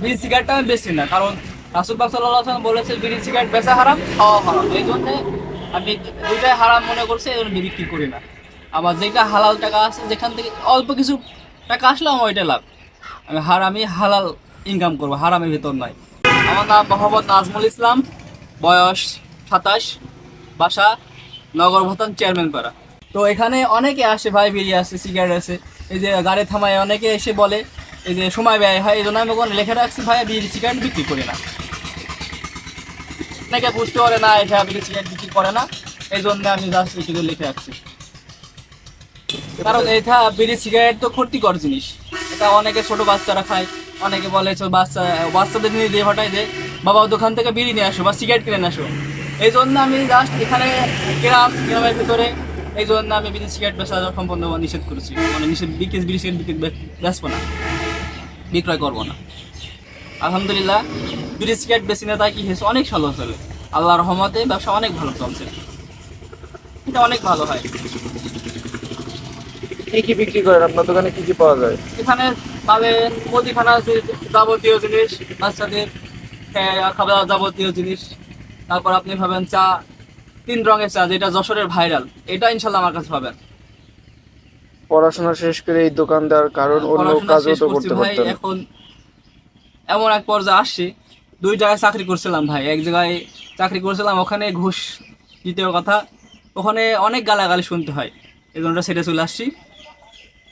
বিড়ি সিগারেটটা আমি বেশি না, কারণ রাসুল আলাইহি ওয়াসাল্লাম বলেছে, বিড়ি সিগারেট বেচা হারাম, খাওয়া হারাম। এই জন্য আমি দুইটাই হারাম মনে করছি, এই জন্য বিক্রি করি না। আবার যেটা হালাল টাকা আছে, যেখান থেকে অল্প কিছু টাকা আসলে আমার ওইটা লাভ। আমি হারামি হালাল ইনকাম করব, হারামের ভিতর নয়। আমার নাম মোহাম্মদ নাজমুল ইসলাম, বয়স সাতাশ, বাসা নগর ভতান চেয়ারম্যান পাড়া। তো এখানে অনেকে আসে ভাই বেরিয়ে আসে, সিগারেট আছে এই যে গাড়ি থামায়, অনেকে এসে বলে সময় ব্যয় হয়, এই জন্য আমি ওখানে লেখা রাখছি ভাই, বিড়ি সিগারেট বিক্রি করি না। অনেকে বুঝতে পারে না এটা বিড়ি সিগারেট বিক্রি করে না, এই জন্য আমি জাস্ট এটুকু লিখে রাখছি। কারণ এটা বিড়ি সিগারেট তো ক্ষতিকর জিনিস। এটা অনেকে ছোট বাচ্চারা খায়, অনেকে বলে বাচ্চা, বাচ্চাদের নিয়ে দিয়ে হটাই যে বাবা দোকান থেকে বিড়ি নিয়ে আসো বা সিগারেট কিনে আসো। এই জন্য আমি জাস্ট এখানে গ্রাম, গ্রামের ভিতরে, এই জন্য আমি বিড়ি সিগারেট বেচা সম্পূর্ণ নিষেধ করেছি। মানে নিষেধ, বিক্রি, বিড়ি সিগারেট বেচবো না। বিক্রয় করব না। আলহামদুলিল্লাহ বিড়ি সিগারেট বেশি না তাই কি হয়েছে অনেক ভালো চলে। আল্লাহ রহমতে ব্যবসা অনেক ভালো চলছে। এটা অনেক ভালো হয়। কি কি বিক্রি করেন? আপনার দোকানে কি কি পাওয়া যায়? এখানে পাবেন মুদিখানা আছে যাবতীয় জিনিস বাচ্চাদের খে- খাবার যাবতীয় জিনিস। তারপর আপনি ভাবেন চা তিন রঙের চা যেটা যশোরের ভাইরাল। এটা ইনশাল্লাহ আমার কাছে পাবেন। পড়াশোনা শেষ করে এই দোকান দেওয়ার কারণ অন্য কাজও তো করতে ভাই পারতেন। এখন এমন এক পর্যায়ে আসছি দুই জায়গায় চাকরি করছিলাম ভাই এক জায়গায় চাকরি করছিলাম ওখানে ঘুষ দ্বিতীয় কথা ওখানে অনেক গালাগালি শুনতে হয়। এই জন্য সেটা চলে আসছি।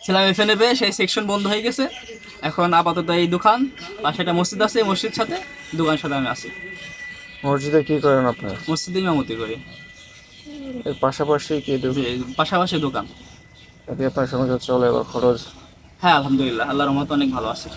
ছিলাম এফএনে পেয়ে সেই সেকশন বন্ধ হয়ে গেছে। এখন আপাতত এই দোকান পাশে একটা মসজিদ আছে মসজিদ সাথে দোকান সাথে আমি আছি। মসজিদে কি করেন আপনার? মসজিদে ইমামতি করি। এর পাশাপাশি কি পাশাপাশি দোকান। এতে আপনার চলে বা খরচ। হ্যাঁ আলহামদুলিল্লাহ আল্লাহর রহমত অনেক ভালো আছে।